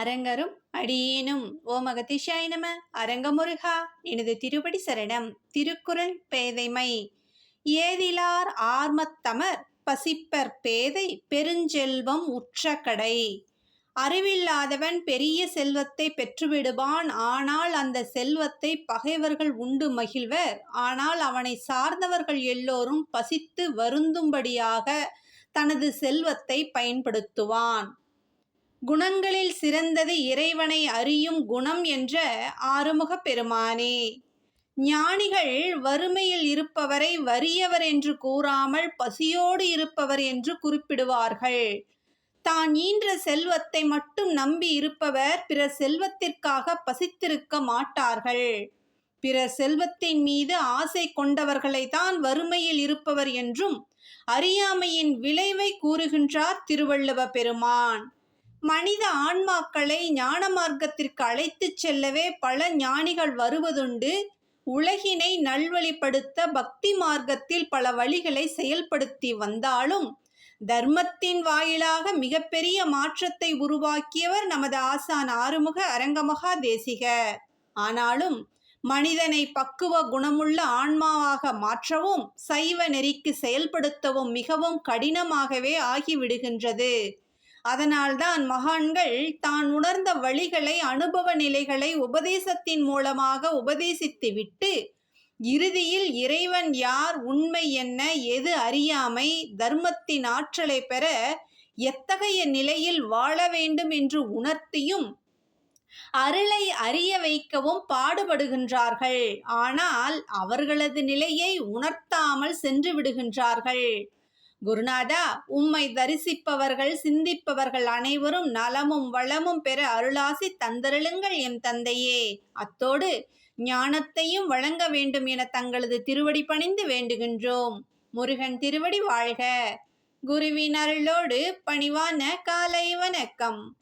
அரங்கரும் அடியேனும். ஓம் அகதிஷாய நம அரங்கமுருகா எனது திருப்படி சரணம் திருக்குறள் பேதைமை. ஏதிலார் ஆர்மத்தமர் பசிப்பர் பேதை பெருஞ்செல்வம் உற்ற கடை அறிவில்லாதவன் பெரிய செல்வத்தை பெற்றுவிடுவான் ஆனால் அந்த செல்வத்தை பகைவர்கள் உண்டு மகிழ்வர். ஆனால் அவனை சார்ந்தவர்கள் எல்லோரும் பசித்து வருந்தும்படியாக தனது செல்வத்தை பயன்படுத்துவான். குணங்களில் சிறந்தது இறைவனை அறியும் குணம் என்ற ஆறுமுக பெருமானே. ஞானிகள் வறுமையில் இருப்பவரை வறியவர் என்று கூறாமல் பசியோடு இருப்பவர் என்று குறிப்பிடுவார்கள். தான் ஈன்ற செல்வத்தை மட்டும் நம்பி இருப்பவர் பிற செல்வத்திற்காக பசித்திருக்க மாட்டார்கள். பிற செல்வத்தின் மீது ஆசை கொண்டவர்களை தான் வறுமையில் இருப்பவர் என்றும் அறியாமையின் விளைவை கூறுகின்றார் திருவள்ளுவ பெருமான். மனித ஆன்மாக்களை ஞான மார்க்கத்திற்கு அழைத்துச் செல்லவே பல ஞானிகள் வருவதுண்டு. உலகினை நல்வழிப்படுத்த பக்தி மார்க்கத்தில் பல வழிகளை செயல்படுத்தி வந்தாலும் தர்மத்தின் வாயிலாக மிகப்பெரிய மாற்றத்தை உருவாக்கியவர் நமது ஆசான் ஆறுமுக அரங்கமகா தேசிகர். ஆனாலும் மனிதனை பக்குவ குணமுள்ள ஆன்மாவாக மாற்றவும் சைவ நெறிக்கு செயல்படுத்தவும் மிகவும் கடினமாகவே ஆகிவிடுகின்றது. அதனால்தான் மகான்கள் தான் உணர்ந்த வழிகளை அனுபவ நிலைகளை உபதேசத்தின் மூலமாக உபதேசித்துவிட்டு இறுதியில் இறைவன் யார் உண்மை என்ன எது அறியாமை தர்மத்தின் ஆற்றலை பெற எத்தகைய நிலையில் வாழ வேண்டும் என்று உணர்த்தியும் அருளை அறிய வைக்கவும் பாடுபடுகின்றார்கள். ஆனால் அவர்களது நிலையை உணர்த்தாமல் சென்று விடுகின்றார்கள். குருநாதா உம்மை தரிசிப்பவர்கள் சிந்திப்பவர்கள் அனைவரும் நலமும் வளமும் பெற அருளாசி தந்தருளுங்கள் எம் தந்தையே. அத்தோடு ஞானத்தையும் வழங்க வேண்டும் என தங்களது திருவடி பணிந்து வேண்டுகின்றோம். முருகன் திருவடி வாழ்க. குருவின் அருளோடு பணிவான காலை வணக்கம்.